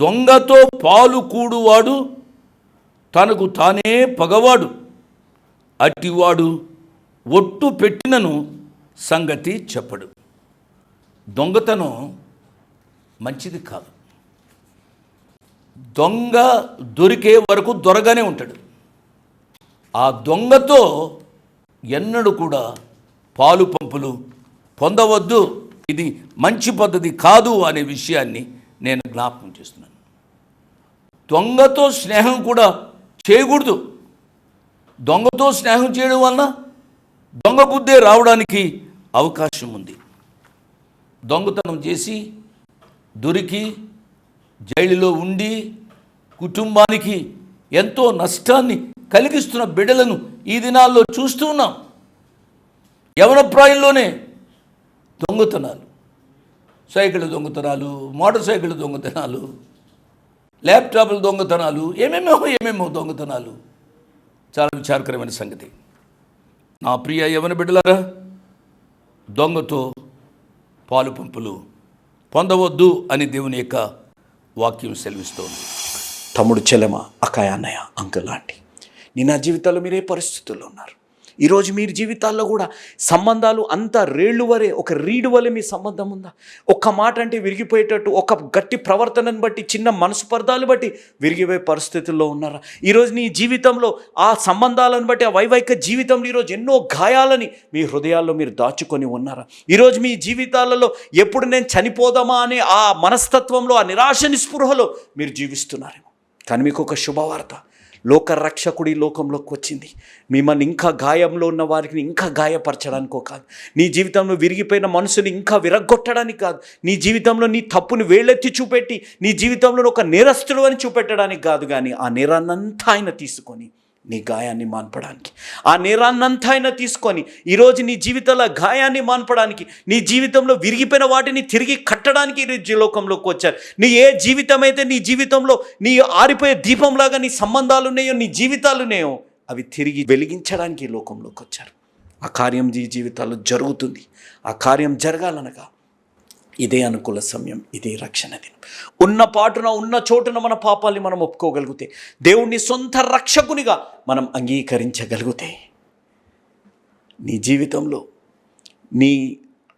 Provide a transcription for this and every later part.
దొంగతో పాలు కూడువాడు తనకు తానే పగవాడు. అట్టివాడు ఒట్టు పెట్టినను సంగతి చెప్పడు. దొంగతనం మంచిది కాదు. దొంగ దొరికే వరకు దొరగానే ఉంటాడు. ఆ దొంగతో ఎన్నడూ కూడా పాలు పంపులు పొందవద్దు. ఇది మంచి పద్ధతి కాదు అనే విషయాన్ని నేను జ్ఞాపకం చేస్తున్నాను. దొంగతో స్నేహం కూడా చేయకూడదు. దొంగతో స్నేహం చేయడం వలన దొంగ బుద్ధే రావడానికి అవకాశం ఉంది. దొంగతనం చేసి దొరికి జైలులో ఉండి కుటుంబానికి ఎంతో నష్టాన్ని కలిగిస్తున్న బిడ్డలను ఈ దినాల్లో చూస్తూ ఉన్నాం. యవనప్రాయంలోనే దొంగతనాలు. సైకిల్ దొంగతనాలు మోటార్ సైకిల్ దొంగతనాలు ల్యాప్టాప్ల దొంగతనాలు ఏమేమో ఏమేమో దొంగతనాలు. చాలా విచారకరమైన సంగతి. నా ప్రియ యవన బిడ్డలారా దొంగతో పాలు పంపులు పొందవద్దు అని దేవుని యొక్క వాక్యం సెలవిస్తోంది. తమ్ముడు చెలమ అకాయ అన్నయ్య అంకుల్ లాంటి నీ నా జీవితాల్లో మీరే పరిస్థితుల్లో ఉన్నారు. ఈరోజు మీ జీవితాల్లో కూడా సంబంధాలు అంత రేళ్ళు వరే ఒక రీడు వలె మీ సంబంధం ఉందా? ఒక్క మాట అంటే విరిగిపోయేటట్టు ఒక గట్టి ప్రవర్తనను బట్టి చిన్న మనసుపర్ధాలు బట్టి విరిగిపోయే పరిస్థితుల్లో ఉన్నారా? ఈరోజు నీ జీవితంలో ఆ సంబంధాలను బట్టి ఆ వైవాహిక జీవితంలో ఈరోజు ఎన్నో గాయాలని మీ హృదయాల్లో మీరు దాచుకొని ఉన్నారా? ఈరోజు మీ జీవితాలలో ఎప్పుడు నేను చనిపోదామా అనే ఆ మనస్తత్వంలో ఆ నిరాశ నిస్పృహలో మీరు జీవిస్తున్నారేమో. కానీ మీకు ఒక శుభవార్త. లోకరక్షకుడి లోకంలోకి వచ్చింది. మిమ్మల్ని ఇంకా గాయంలో ఉన్న వారికి ఇంకా గాయపరచడానికో కాదు. నీ జీవితంలో విరిగిపోయిన మనసుని ఇంకా విరగ్గొట్టడానికి కాదు. నీ జీవితంలో నీ తప్పుని వేళ్ళెత్తి చూపెట్టి నీ జీవితంలో ఒక నేరస్తుడు అని చూపెట్టడానికి కాదు కానీ ఆ నేరాన్నంతా ఆయన తీసుకొని నీ గాయాన్ని మాన్పడానికి. ఆ నేరాన్నంతా ఆయన తీసుకొని ఈరోజు నీ జీవితంలో గాయాన్ని మాన్పడానికి నీ జీవితంలో విరిగిపోయిన వాటిని తిరిగి కట్టడానికి ఈ లోకంలోకి వచ్చారు. నీ ఏ జీవితం అయితే నీ జీవితంలో నీ ఆరిపోయే దీపంలాగా నీ సంబంధాలు ఉన్నాయో నీ జీవితాలు ఉన్నాయో అవి తిరిగి వెలిగించడానికి ఈ లోకంలోకి వచ్చారు. ఆ కార్యం నీ జీవితాల్లో జరుగుతుంది. ఆ కార్యం జరగాలనగా ఇదే అనుకూల సమయం ఇదే రక్షణ దినం. ఉన్న పాటున ఉన్న చోటున మన పాపాల్ని మనం ఒప్పుకోగలిగితే దేవుణ్ణి సొంత రక్షకునిగా మనం అంగీకరించగలిగితే నీ జీవితంలో నీ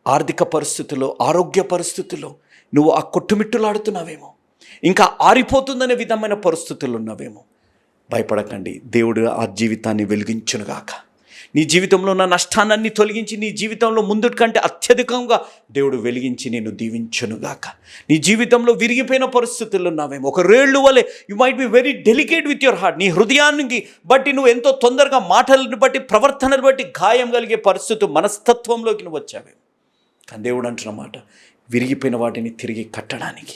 ఆర్థిక పరిస్థితుల్లో ఆరోగ్య పరిస్థితుల్లో నువ్వు ఆ కొట్టుమిట్టులాడుతున్నావేమో ఇంకా ఆరిపోతుందనే విధమైన పరిస్థితులు ఉన్నావేమో భయపడకండి దేవుడు ఆ జీవితాన్ని వెలిగించునుగాక. నీ జీవితంలో ఉన్న నష్టాన్ని తొలగించి నీ జీవితంలో ముందుటి కంటే అత్యధికంగా దేవుడు వెలిగించి నేను దీవించునుగాక. నీ జీవితంలో విరిగిపోయిన పరిస్థితుల్లో ఉన్నావేమో. ఒక రేళ్ళు వలె you might be very delicate with your heart నీ హృదయానికి బట్టి నువ్వు ఎంతో తొందరగా మాటలను బట్టి ప్రవర్తనను బట్టి గాయం కలిగే పరిస్థితి మనస్తత్వంలోకి నువ్వు వచ్చావేమో. కానీ దేవుడు అంటున్నమాట విరిగిపోయిన వాటిని తిరిగి కట్టడానికి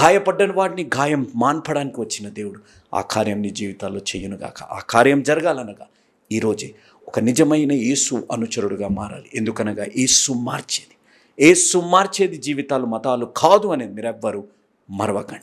గాయపడ్డని వాటిని గాయం మాన్పడానికి వచ్చిన దేవుడు ఆ కార్యం నీ జీవితాల్లో చెయ్యునుగాక ఆ కార్యం జరగాలనగా ఈరోజే ఒక నిజమైన యేసు అనుచరుడుగా మారాలి. ఎందుకనగా యేసు మార్చేది. యేసు మార్చేది జీవితాలు మతాలు కాదు అనేది మీరెవ్వరూ మరవకండి.